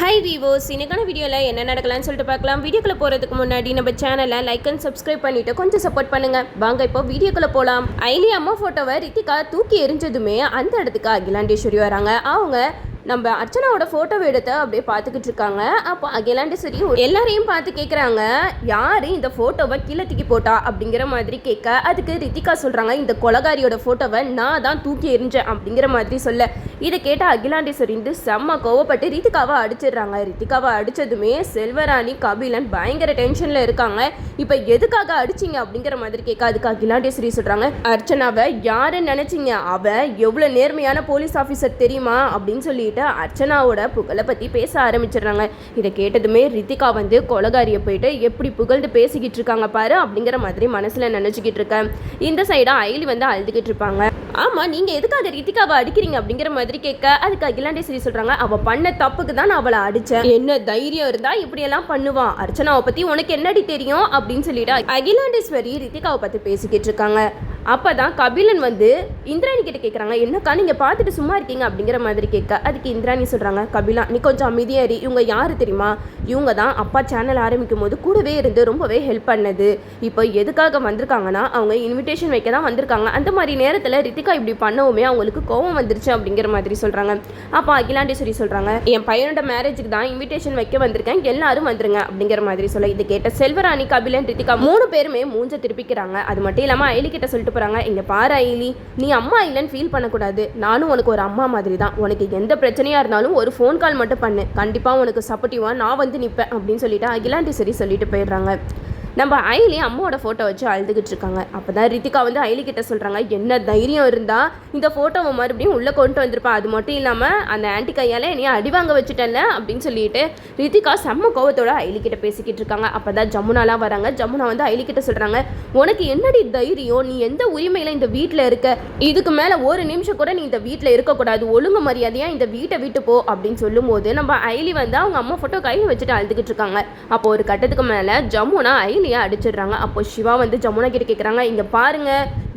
High வீவோஸ் இன்னைக்கான வீடியோவில் என்ன நடக்கலாம்னு சொல்லிட்டு பார்க்கலாம். வீடியோக்குள்ள போகிறதுக்கு முன்னாடி நம்ம சேனலை லைக் அண்ட் சப்ஸ்கிரைப் பண்ணிட்டு கொஞ்சம் சப்போர்ட் பண்ணுங்க. வாங்க இப்போ வீடியோக்குள்ள போகலாம் ஐலி அம்மா ஃபோட்டோவை ரித்திகா தூக்கி எரிஞ்சதுமே அந்த இடத்துக்கு அகிலாண்டேஸ்வரி வராங்க. அவங்க நம்ம அர்ச்சனாவோட ஃபோட்டோவை எடுத்து அப்படியே பார்த்துக்கிட்டு இருக்காங்க. அப்போ அகிலாண்டேஸ்வரி எல்லாரையும் பார்த்து கேட்குறாங்க யார் இந்த ஃபோட்டோவை கீழே தூக்கி போட்டா? அப்படிங்கிற மாதிரி கேட்க அதுக்கு ரித்திகா சொல்கிறாங்க இந்த கொலகாரியோட ஃபோட்டோவை நான் தான் தூக்கி எரிஞ்சேன் அப்படிங்கிற மாதிரி சொல்ல. இதை கேட்ட அகிலாண்டேஸ்வரி வந்து செம்ம கோவப்பட்டு ரித்திகாவை அடிச்சிடுறாங்க. ரித்திகாவை அடித்ததுமே செல்வராணி கபிலன் பயங்கர டென்ஷனில் இருக்காங்க. இப்போ எதுக்காக அடிச்சிங்க அப்படிங்கிற மாதிரி கேட்க அதுக்கு அகிலாண்டேஸ்வரி சொல்கிறாங்க அர்ச்சனாவை யாரை நினச்சிங்க? அவள் எவ்வளோ நேர்மையான போலீஸ் ஆஃபீஸர் தெரியுமா? அப்படின்னு சொல்லிட்டு அர்ச்சனாவோட புகழை பற்றி பேச ஆரம்பிச்சிடுறாங்க. இதை கேட்டதுமே ரித்திகா வந்து கொலகாரியை போயிட்டு எப்படி புகழ்ந்து பேசிக்கிட்டு இருக்காங்க பாரு அப்படிங்கிற மாதிரி மனசில் நினச்சிக்கிட்டு இருக்கேன் இந்த சைடாக ஐலி வந்து அழுதுகிட்டு இருப்பாங்க. ஆமாம் நீங்கள் எதுக்காக ரித்திகாவை அடிக்கிறீங்க அப்படிங்கிற மாதிரி கேட்க அதுக்கு அகிலாண்டேஸ்வரி சொல்கிறாங்க அவள் பண்ண தப்புக்கு தான் நான் அவளை அடித்தேன் என்ன தைரியம் இருந்தால் இப்படியெல்லாம் பண்ணுவான் அர்ச்சனாவை பற்றி உனக்கு என்னடி தெரியும்? அப்படின்னு சொல்லிட்டு அகிலாண்டேஸ்வரி ரித்திகாவை பற்றி பேசிக்கிட்டு இருக்காங்க. அப்போ தான் கபிலன் வந்து இந்திராணி கிட்ட கேட்குறாங்க என்னக்கா நீங்கள் பார்த்துட்டு சும்மா இருக்கீங்க? அப்படிங்கிற மாதிரி கேட்க அதுக்கு இந்திராணி சொல்கிறாங்க கபிலா நீ கொஞ்சம் அமைதியாரி இவங்க யார் தெரியுமா? இவங்க தான் அப்பா சேனல் ஆரம்பிக்கும் போது கூடவே இருந்து ரொம்பவே ஹெல்ப் பண்ணது. இப்போ எதுக்காக வந்திருக்காங்கன்னா அவங்க இன்விடேஷன் வைக்க தான் வந்திருக்காங்க. அந்த மாதிரி நேரத்தில் ரித்திகா இப்படி பண்ணவுமே அவங்களுக்கு கோவம் வந்துருச்சு அப்படிங்கிற மாதிரி சொல்கிறாங்க அப்போ அகிலாண்டேஸ்வரி சொல்கிறாங்க என் பையனோட மேரேஜுக்கு தான் இன்விடேஷன் வைக்க வந்திருக்கேன். எல்லாரும் வந்துருங்க அப்படிங்கிற மாதிரி சொல்ல இது கேட்ட செல்வராணி கபிலன் ரித்திகா மூணு பேருமே மூஞ்ச திருப்பிக்கிறாங்க. அது மட்டும் இல்லாமல் ஐலி கிட்ட சொல்லிட்டு போகிறாங்க இங்கே பாரு ஐலி நீ அம்மா இல்லைன்னு ஃபீல் பண்ணக்கூடாது. நானும் உனக்கு ஒரு அம்மா மாதிரி தான் உனக்கு எந்த பிரச்சனையாக இருந்தாலும் ஒரு ஃபோன் கால் மட்டும் பண்ணு. கண்டிப்பாக உனக்கு சப்போர்ட்டிவாக நான் வந்து நிற்பேன் அப்படின்னு சொல்லிட்டு அகிலாண்டி சரி சொல்லிட்டு போயிடுறாங்க. நம்ம ஐலி அம்மாவோட ஃபோட்டோ வச்சு அழுதுகிட்டு இருக்காங்க. அப்போ தான் ரித்திகா வந்து ஐலி கிட்ட சொல்கிறாங்க என்ன தைரியம் இருந்தால் இந்த ஃபோட்டோவை மறுபடியும் உள்ளே கொண்டு வந்திருப்பா. அது மட்டும் இல்லாமல் அந்த ஆன்டி கையால் நீ அடி வாங்க வச்சுட்டல அப்படின்னு சொல்லிட்டு ரித்திகா செம்ம கோவத்தோட ஐலி கிட்ட பேசிக்கிட்டு இருக்காங்க. அப்போ தான் ஜமுனாலாம் வராங்க. ஜமுனா வந்து ஐலி கிட்ட சொல்கிறாங்க உனக்கு என்னடி தைரியம்? நீ எந்த உரிமையில் இந்த வீட்டில் இருக்க? இதுக்கு மேலே ஒரு நிமிஷம் கூட நீ இந்த வீட்டில் இருக்கக்கூடாது ஒழுங்கு மரியாதையாக இந்த வீட்டை விட்டு போ அப்படின்னு சொல்லும்போது நம்ம ஐலி வந்து அவங்க அம்மா ஃபோட்டோ கையில் வச்சுட்டு அழுதுகிட்டு இருக்காங்க. அப்போ ஒரு கட்டத்துக்கு மேலே ஜமுனா ஐலியை அடிச்சிடுறாங்க? அப்போ சிவா வந்து ஜமுனா கிட்ட கேட்குறாங்க இங்கே பாருங்க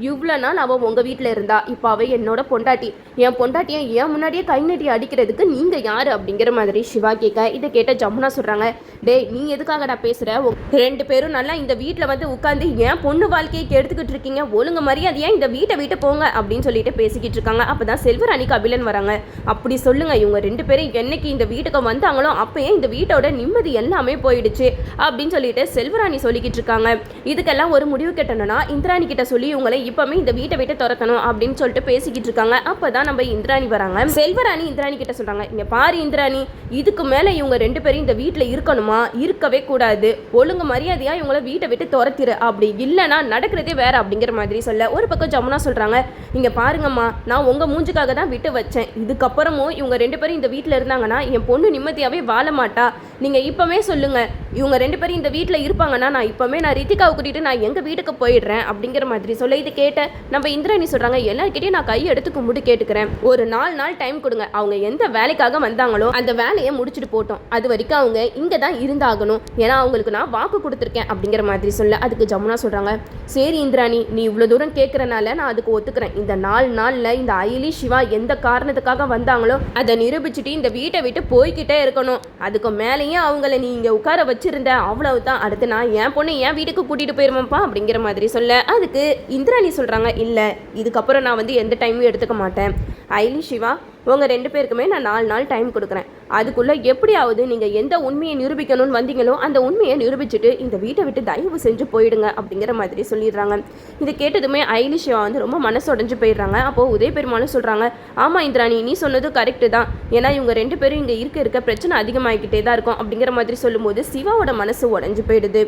இவ்வளோ நாள் அவள் உங்கள் வீட்டில் இருந்தா இப்போ அவள் என்னோட பொண்டாட்டி. என் பொண்டாட்டியை என் முன்னாடியே கை நீட்டி அடிக்கிறதுக்கு நீங்கள் யார்? அப்படிங்கிற மாதிரி சிவா கேட்க இதை கேட்ட ஜமுனா சொல்கிறாங்க டேய் நீ எதுக்காகடா பேசுகிற ரெண்டு பேரும் நல்லா இந்த வீட்டில் வந்து உட்காந்து என் பொண்ணு வாழ்க்கையை கெடுத்துக்கிட்டு இருக்கீங்க. ஒழுங்கு மரியாதையா இந்த வீட்டை வீட்டை போங்க அப்படின்னு சொல்லிட்டு பேசிக்கிட்டு இருக்காங்க. அப்போ தான் செல்வராணி கபிலன் வராங்க. அப்படி சொல்லுங்க இவங்க ரெண்டு பேரும் என்னைக்கு இந்த வீட்டுக்கு வந்தாங்களோ அப்பயே இந்த வீட்டோட நிம்மதி எல்லாமே போயிடுச்சு அப்படின்னு சொல்லிட்டு செல்வராணி சொல்லி சொல்லிக்கிட்டு இருக்காங்க இதுக்கெல்லாம் ஒரு முடிவு கட்டணும்னா இந்திராணி கிட்ட சொல்லி இவங்களை இப்பவுமே இந்த வீட்டை விட்டு துரத்தணும் அப்படின்னு சொல்லிட்டு பேசிக்கிட்டு இருக்காங்க அப்பதான் நம்ம இந்திராணி வராங்க. செல்வராணி இந்திராணி கிட்ட சொல்றாங்க இங்க பாரு இந்திராணி இதுக்கு மேல இவங்க ரெண்டு பேரும் இந்த வீட்டுல இருக்கணுமா? இருக்கவே கூடாது. ஒழுங்கு மரியாதையா இவங்கள வீட்டை விட்டு துரத்திரு. அப்படி இல்லைன்னா நடக்கிறதே வேற அப்படிங்கிற மாதிரி சொல்ல ஒரு பக்கம் ஜமுனா சொல்றாங்க இங்க பாருங்கம்மா நான் உங்க மூஞ்சுக்காக தான் விட்டு வச்சேன். இதுக்கப்புறமும் இவங்க ரெண்டு பேரும் இந்த வீட்டில் இருந்தாங்கன்னா என் பொண்ணு நிம்மதியாவே வாழ மாட்டா. நீங்க இப்பவே சொல்லுங்க இவங்க ரெண்டு பேரும் இந்த வீட்டில் இருப்பாங்கன்னா நான் இப்போவே நான் ரித்திகாவை கூட்டிகிட்டு நான் எங்கள் வீட்டுக்கு போயிடுறேன் அப்படிங்கிற மாதிரி சொல்ல இது கேட்ட நம்ம இந்திராணி சொல்கிறாங்க எல்லாருக்கிட்டையும் நான் கை எடுத்து கும்பிட்டு கேட்டுக்கிறேன். ஒரு நாலு நாள் டைம் கொடுங்க. அவங்க எந்த வேலைக்காக வந்தாங்களோ அந்த வேலையை முடிச்சுட்டு போட்டோம். அது வரைக்கும் அவங்க இங்கே தான் இருந்தாகணும். ஏன்னா அவங்களுக்கு நான் வாக்கு கொடுத்துருக்கேன் அப்படிங்கிற மாதிரி சொல்ல அதுக்கு ஜமுனா சொல்கிறாங்க சரி இந்திராணி நீ இவ்வளோ தூரம் கேட்குறனால நான் அதுக்கு ஒத்துக்கிறேன். இந்த நாலு நாளில் இந்த அயலி சிவா எந்த காரணத்துக்காக வந்தாங்களோ அதை நிரூபிச்சுட்டு இந்த வீட்டை விட்டு போய்கிட்டே இருக்கணும். அதுக்கு மேலேயும் அவங்கள நீ இங்கே உட்கார வச்சு வச்சிருந்த அவ்வளவுதான். அடுத்து நான் என் பொண்ணு என் வீட்டுக்கு கூட்டிகிட்டு போயிருவேன்ப்பா அப்படிங்கிற மாதிரி சொல்ல அதுக்கு இந்திராணி சொல்கிறாங்க இல்லை இதுக்கப்புறம் நான் வந்து எந்த டைமும் எடுத்துக்க மாட்டேன். ஐலி சிவா உங்கள் ரெண்டு பேருக்குமே நான் நாலு நாள் டைம் கொடுக்குறேன். அதுக்குள்ளே எப்படியாவது நீங்கள் எந்த உண்மையை நிரூபிக்கணும்னு வந்தீங்களோ அந்த உண்மையை நிரூபிச்சுட்டு இந்த வீட்டை விட்டு தயவு செஞ்சு போயிடுங்க அப்படிங்கிற மாதிரி சொல்லிடுறாங்க. இது கேட்டதுமே ஐலி வந்து ரொம்ப மனசு உடஞ்சு போயிடுறாங்க. அப்போது உதய பெருமாளும் சொல்கிறாங்க ஆமாம் இந்திராணி நீ சொன்னது கரெக்டு தான். ஏன்னா இவங்க ரெண்டு பேரும் இங்கே இருக்க இருக்க பிரச்சனை அதிகமாகிக்கிட்டே தான் இருக்கும். அப்படிங்கிற மாதிரி சொல்லும்போது சிவாவோட மனசு உடஞ்சு போயிடுது.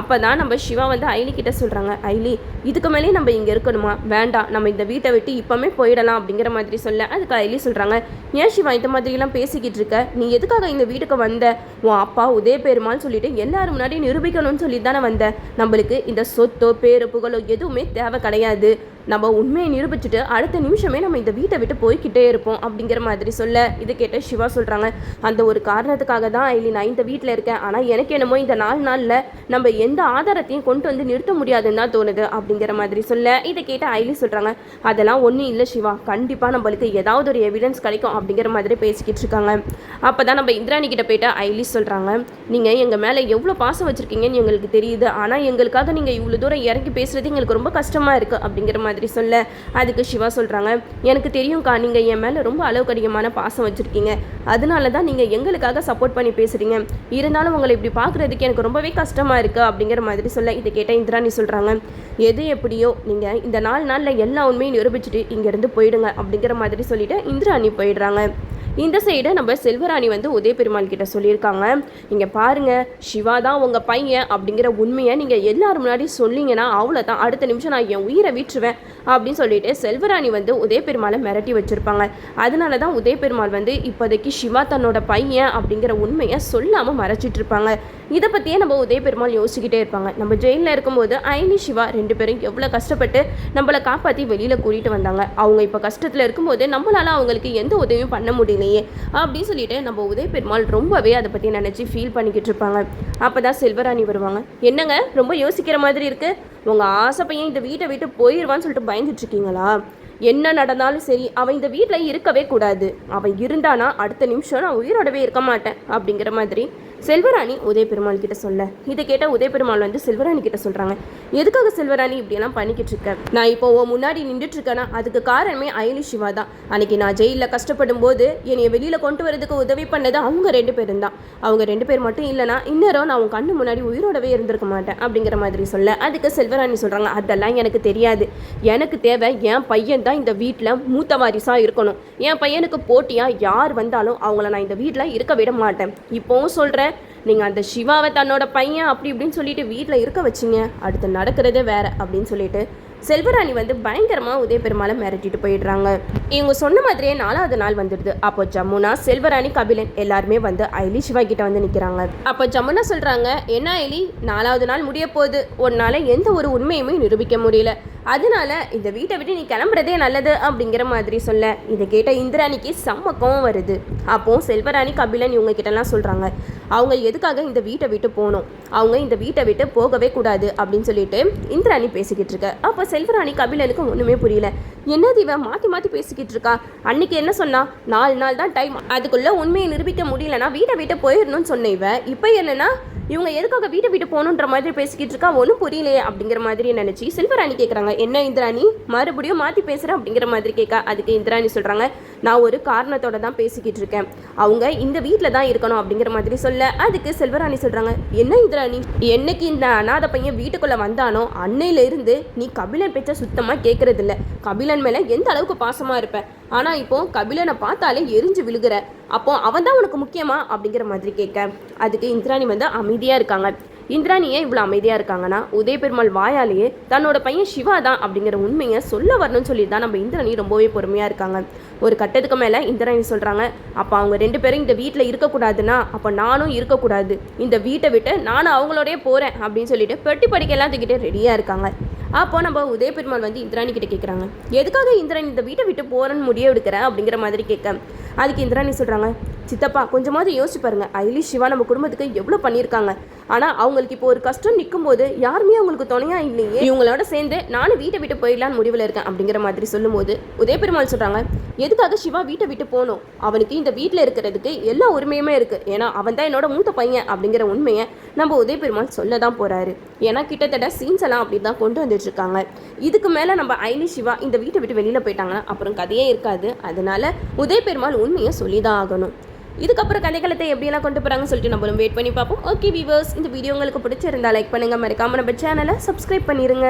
அப்போ தான் நம்ம சிவா வந்து ஐலி கிட்ட சொல்கிறாங்க ஐலி இதுக்கு மேலே நம்ம இங்கே இருக்கணுமா? வேண்டாம். நம்ம இந்த வீட்டை விட்டு இப்போமே போயிடலாம். அப்படிங்கிற மாதிரி சொல்ல அதுக்கு ஐலி சொல்கிறாங்க ஏன் சிவா இந்த மாதிரிலாம் பேசிக்கிட்டு இருக்க? நீ எதுக்காக இந்த வீட்டுக்கு வந்த? உன் அப்பா உதய பெருமாள் சொல்லிட்டு எல்லாரும் முன்னாடி நிரூபிக்கணும்னு சொல்லி தானே வந்த. நம்மளுக்கு இந்த சொத்தோ பேரு புகழோ எதுவுமே தேவை கிடையாது. நம்ம உண்மையை நிரூபிச்சுட்டு அடுத்த நிமிஷமே நம்ம இந்த வீட்டை விட்டு போய்க்கிட்டே இருப்போம் அப்படிங்கிற மாதிரி சொல்ல இது கேட்ட சிவா சொல்கிறாங்க அந்த ஒரு காரணத்துக்காக தான் ஐலி நான் இந்த வீட்டில் இருக்கேன். ஆனால் எனக்கு என்னமோ இந்த நாலு நாளில் நம்ம எந்த ஆதாரத்தையும் கொண்டு வந்து நிறுத்த முடியாதுன்னு தான் தோணுது அப்படிங்கிற மாதிரி சொல்ல இதை கேட்ட ஐலி சொல்கிறாங்க அதெல்லாம் ஒன்றும் இல்லை சிவா. கண்டிப்பாக நம்மளுக்கு ஏதாவது ஒரு எவிடன்ஸ் கிடைக்கும் அப்படிங்கிற மாதிரி பேசிக்கிட்டு இருக்காங்க. அப்போ தான் நம்ம இந்திராணி கிட்ட போயிட்டு ஐலி சொல்கிறாங்க நீங்கள் எங்கள் மேலே எவ்வளோ பாசம் வச்சுருக்கீங்கன்னு எங்களுக்கு தெரியுது. ஆனால் எங்களுக்காக நீங்கள் இவ்வளோ தூரம் இறங்கி பேசுகிறது எங்களுக்கு ரொம்ப கஷ்டமாக இருக்குது அப்படிங்கிற மாதிரி சொல்ல. அதுக்கு சிவா சொல்கிறாங்க எனக்கு தெரியும்க்கா நீங்கள் என் மேலே ரொம்ப அளவுக்கு அதிகமான பாசம் வச்சுருக்கீங்க. அதனால தான் நீங்கள் எங்களுக்காக சப்போர்ட் பண்ணி பேசுகிறீங்க இருந்தாலும் உங்களை இப்படி பார்க்குறதுக்கு எனக்கு ரொம்பவே கஷ்டமாக இருக்குது அப்படிங்கிற மாதிரி சொல்ல இதை கேட்டால் இந்திராணி சொல்கிறாங்க எது எப்படியோ நீங்கள் இந்த நாலு நாளில் எல்லா உண்மையும் நிரூபிச்சுட்டு இங்கேருந்து போயிடுங்க அப்படிங்கிற மாதிரி சொல்லிட்டு இந்திராணி போயிடுறாங்க. இந்த சைடு நம்ம செல்வராணி வந்து உதய பெருமாள் கிட்ட சொல்லியிருக்காங்க. இங்கே பாருங்கள் சிவா தான் உங்கள் பையன் அப்படிங்கிற உண்மையை நீங்கள் எல்லாரும் முன்னாடி சொன்னீங்கன்னா அவ்வளோதான் அடுத்த நிமிஷம் நான் என் உயிரை விட்டுருவேன் அப்படின்னு சொல்லிட்டு செல்வராணி வந்து உதய பெருமாளை மிரட்டி வச்சுருப்பாங்க. அதனால தான் உதய பெருமாள் வந்து இப்போதைக்கு சிவா தன்னோட பையன் அப்படிங்கிற உண்மையை சொல்லாமல் மறைச்சிட்டு இருப்பாங்க இதை பற்றியே நம்ம உதய பெருமாள் யோசிச்சுக்கிட்டே இருப்பாங்க. நம்ம ஜெயிலில் இருக்கும்போது ஐனி சிவா ரெண்டு பேரும் எவ்வளோ கஷ்டப்பட்டு நம்மளை காப்பாற்றி வெளியில் கூட்டிகிட்டு வந்தாங்க. அவங்க இப்போ கஷ்டத்தில் இருக்கும்போது நம்மளால் அவங்களுக்கு எந்த உதவியும் பண்ண முடியல. நீயே அப்படின்னு சொல்லிட்டு நம்ம உதய பெருமாள் ரொம்பவே அதை பற்றி நினச்சி ஃபீல் பண்ணிக்கிட்டு இருப்பாங்க. அப்போ தான் செல்வராணி வருவாங்க. என்னங்க? ரொம்ப யோசிக்கிற மாதிரி இருக்குது உங்கள் ஆசை பையன் இந்த வீட்டை விட்டு போயிடுவான்னு சொல்லிட்டு பயந்துட்டு இருக்கீங்களா? என்ன நடந்தாலும் சரி அவன் இந்த வீட்டில் இருக்கவே கூடாது. அவன் இருந்தானா அடுத்த நிமிஷம் நான் உயிரோடவே இருக்க மாட்டேன் அப்படிங்கிற மாதிரி செல்வராணி உதயபெருமாள் கிட்ட சொல்ல. இதை கேட்ட உதயபெருமாள் வந்து செல்வராணி கிட்ட சொல்றாங்க. எதுக்காக செல்வராணி இப்படியெல்லாம் பண்ணிக்கிட்டு இருக்கேன் நான் இப்போ உன் முன்னாடி நின்றுட்டு இருக்கேன்னா அதுக்கு காரணமே அயலி சிவா தான். அன்னைக்கு நான் ஜெயிலில் கஷ்டப்படும் போது என்னை வெளியில கொண்டு வரதுக்கு உதவி பண்ணது அவங்க ரெண்டு பேரும் தான். அவங்க ரெண்டு பேர் மட்டும் இல்லைனா இன்னரும் நான் உன் கண்ணு முன்னாடி உயிரோடவே இருந்திருக்க மாட்டேன் அப்படிங்கிற மாதிரி சொல்ல. அதுக்கு செல்வராணி சொல்றாங்க அதெல்லாம் எனக்கு தெரியாது. எனக்கு தேவை என் பையன் தான் இந்த வீட்டில் மூத்த வாரிசாக இருக்கணும். என் பையனுக்கு போட்டியாக யார் வந்தாலும் அவங்கள நான் இந்த வீட்டில் இருக்க விட மாட்டேன். இப்போவும் சொல்கிறேன் நீங்கள் அந்த சிவாவை தன்னோட பையன் அப்படி இப்படின்னு சொல்லிட்டு வீட்டில் இருக்க வச்சிங்க. அடுத்து நடக்கிறதே வேற அப்படின்னு சொல்லிட்டு செல்வராணி வந்து பயங்கரமாக உதய பெருமாளை மிரட்டிட்டு போயிடுறாங்க. இவங்க சொன்ன மாதிரியே நாலாவது நாள் வந்துடுது. அப்போ ஜமுனா செல்வராணி கபிலன் எல்லாருமே வந்து ஐலி சிவா கிட்ட வந்து நிற்கிறாங்க அப்போ ஜமுனா சொல்கிறாங்க என்ன ஐலி நாலாவது நாள் முடிய போகுது. உன்னால எந்த ஒரு உண்மையுமே நிரூபிக்க முடியல. அதனால இந்த வீட்டை விட்டு நீ கிளம்புறதே நல்லது அப்படிங்கிற மாதிரி சொல்ல. இதை கேட்ட இந்திராணிக்கு செம்ம கோவம் வருது. அப்போ செல்வராணி கபிலன் இவங்க கிட்டலாம் சொல்கிறாங்க அவங்க எதுக்காக இந்த வீட்டை விட்டு போகணும்? அவங்க இந்த வீட்டை விட்டு போகவே கூடாது அப்படின்னு சொல்லிட்டு இந்திராணி பேசிக்கிட்டு இருக்க. அப்போ செல்வராணி கபிலனுக்கு ஒன்றுமே புரியல. என்னது இவன் மாற்றி மாற்றி பேசிக்கிட்டு இருக்கா? அன்னைக்கு என்ன சொன்னா? நாலு நாள் தான் டைம் அதுக்குள்ளே உண்மையை நிரூபிக்க முடியலன்னா வீட்டை விட்டு போயிடணும்னு சொன்ன இவன் இப்போ என்னன்னா இவங்க எதுக்காக வீட்டை வீட்டு போகணுன்ற மாதிரி பேசிக்கிட்டு இருக்கா? ஒன்றும் புரியலையே அப்படிங்கிற மாதிரி நினச்சி செல்வராணி கேட்குறாங்க என்ன இந்திராணி? மறுபடியும் மாற்றி பேசுகிறேன் அப்படிங்கிற மாதிரி கேட்கா அதுக்கு இந்திராணி சொல்கிறாங்க நான் ஒரு காரணத்தோட தான் பேசிக்கிட்டு இருக்கேன். அவங்க இந்த வீட்டில் தான் இருக்கணும் அப்படிங்கிற மாதிரி சொல்ல அதுக்கு செல்வராணி சொல்கிறாங்க என்ன இந்திராணி என்னைக்கு இந்த அனாதை பையன் வீட்டுக்குள்ளே வந்தானோ அன்னையிலேருந்து நீ கபிலன் பேச்ச சுத்தமாக கேட்கறதில்ல கபிலன் மேலே எந்த அளவுக்கு பாசமாக இருப்பேன் ஆனால் இப்போ கபிலனை பார்த்தாலே எரிஞ்சு விழுகிற. அப்போ அவன் தான் உனக்கு முக்கியமா? அப்படிங்கிற மாதிரி கேட்க அதுக்கு இந்திராணி வந்து அமைதியாக இருக்காங்க. இந்திராணி ஏன் இவ்வளோ அமைதியாக இருக்காங்கன்னா உதய பெருமாள் வாயாலேயே தன்னோட பையன் சிவா தான் அப்படிங்கிற உண்மையை சொல்ல வரணும்னு சொல்லி தான் நம்ம இந்திராணி ரொம்பவே பொறுமையாக இருக்காங்க. ஒரு கட்டத்துக்கு மேலே இந்திராணி சொல்கிறாங்க அப்போ அவங்க ரெண்டு பேரும் இந்த வீட்டில் இருக்கக்கூடாதுன்னா அப்போ நானும் இருக்கக்கூடாது. இந்த வீட்டை விட்டு நானும் அவங்களோடய போகிறேன் அப்படின்னு சொல்லிட்டு பெட்டி படிக்கலாம் தூக்கிட்டு ரெடியாக இருக்காங்க. அப்போ நம்ம உதய பெருமாள் வந்து இந்திராணி கிட்ட கேட்குறாங்க எதுக்காக இந்திராணி இந்த வீட்டை விட்டு போகிறேன்னு முடிவு எடுக்கிற? அப்படிங்கிற மாதிரி கேட்க அதுக்கு இந்திராணி சொல்கிறாங்க சித்தப்பா கொஞ்சமாவது யோசிச்சு பாருங்க. ஐலி சிவா நம்ம குடும்பத்துக்கு எவ்வளோ பண்ணியிருக்காங்க. ஆனால் அவங்களுக்கு இப்போ ஒரு கஷ்டம் நிற்கும் போது யாருமே அவங்களுக்கு துணையா இல்லையே. இவங்களோட சேர்ந்து நானும் வீட்டை விட்டு போயிடலான்னு முடிவில் இருக்கேன் அப்படிங்கிற மாதிரி சொல்லும்போது உதய பெருமாள் சொல்கிறாங்க எதுக்காக சிவா வீட்டை விட்டு போகணும் அவனுக்கு இந்த வீட்டில் இருக்கிறதுக்கு எல்லா உரிமையுமே இருக்குது ஏன்னா அவன் தான் என்னோட மூத்த பையன் அப்படிங்கிற உண்மையை நம்ம உதய பெருமாள் சொல்ல தான் போகிறாரு ஏன்னா கிட்டத்தட்ட சீன்ஸ் எல்லாம் அப்படி தான் கொண்டு வந்துட்டு இருக்காங்க. இதுக்கு மேலே நம்ம ஐலி சிவா இந்த வீட்டை விட்டு வெளியில் போயிட்டாங்கன்னா அப்புறம் கதையே இருக்காது. அதனால உதய பெருமாள் உண்மையை சொல்லி தான் ஆகணும். இதுக்கப்புறம் கதைக்களத்தை எப்படியெல்லாம் கொண்டு போகிறாங்கன்னு சொல்லிட்டு நம்மளும் வெயிட் பண்ணி பார்ப்போம். ஓகே வீவர்ஸ் இந்த வீடியோ உங்களுக்கு பிடிச்சிருந்தா லைக் பண்ணுங்கள் மறக்காமல் நம்ம சேனலை சப்ஸ்கிரைப் பண்ணிடுங்க